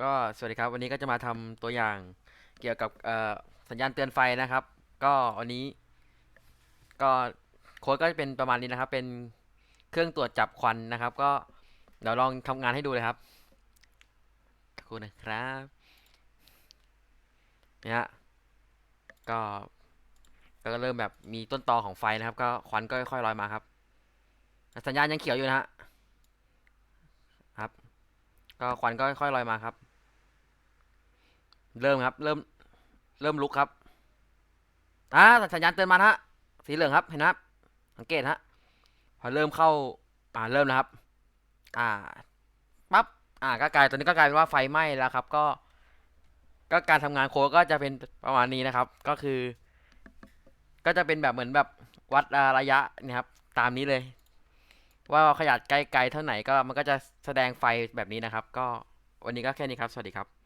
ก็สวัสดีครับวันนี้ก็จะมาทำตัวอย่างเกี่ยวกับสัญญาณเตือนไฟนะครับ ก็วันนี้ ก็โค้ดก็จะเป็นประมาณนี้นะครับ เป็นเครื่องตรวจจับควันนะครับ ก็เดี๋ยวลองทำงานให้ดูเลยครับขอบคุณนะครับเนี่ยฮะก็ก็เริ่มแบบมีต้นตอของไฟนะครับ ก็ควันก็ค่อยๆลอยมาครับ สัญญาณยังเขียวอยู่นะฮะ ก็ควันก็ค่อยๆลอยมาครับ เริ่มครับ เริ่ม เริ่มลุกครับอ่าสัญญาณเตือนมาฮะ สีเหลืองครับ เห็นไหมครับ สังเกตฮะ พอเริ่มเข้า อ่า เริ่มแล้วครับ อ่า ปั๊บ อ่า ก็กลายตอนนี้ก็กลายเป็นว่าไฟไหม้แล้วครับ ก็ ก็การทำงานโค้ดก็จะเป็นประมาณนี้นะครับ ก็คือ ก็จะเป็นแบบเหมือนแบบวัดระยะนะครับ ตามนี้เลย ว่าขยับไกลๆเท่าไหนก็มันก็จะแสดงไฟแบบนี้นะครับ ก็วันนี้ก็แค่นี้ครับ สวัสดีครับ